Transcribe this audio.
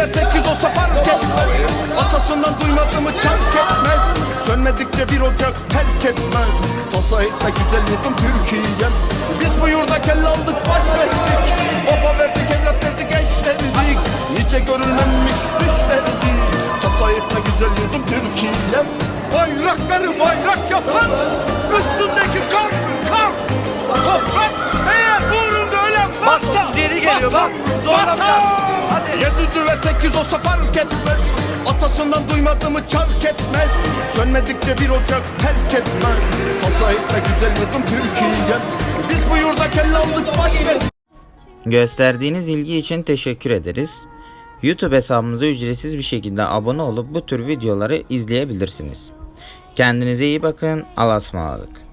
ve sekiz olsa fark etmez. Atasından duymadığımı çark etmez. Sönmedikçe bir ocak terk etmez. Tasa etme güzel yurdum Türkiye'm Biz bu yurda kelle aldık baş verdik Baba verdik evlat verdik eş verdik Nice görülmemiş düşlerdik. Tasa etme güzel yurdum Türkiye'm Bayrakları bayrak yapan Zorlamayacağız. Yedi ve sekiz olsa fark etmez Atasından duymadığımı çark etmez Sönmedikçe bir ocak terk etmez Tasa etme güzel yurdum Türkiye'm Biz bu yurda kelle aldık Gösterdiğiniz ilgi için teşekkür ederiz. YouTube hesabımıza ücretsiz bir şekilde abone olup bu tür videoları izleyebilirsiniz. Kendinize iyi bakın. Allah'a ısmarladık.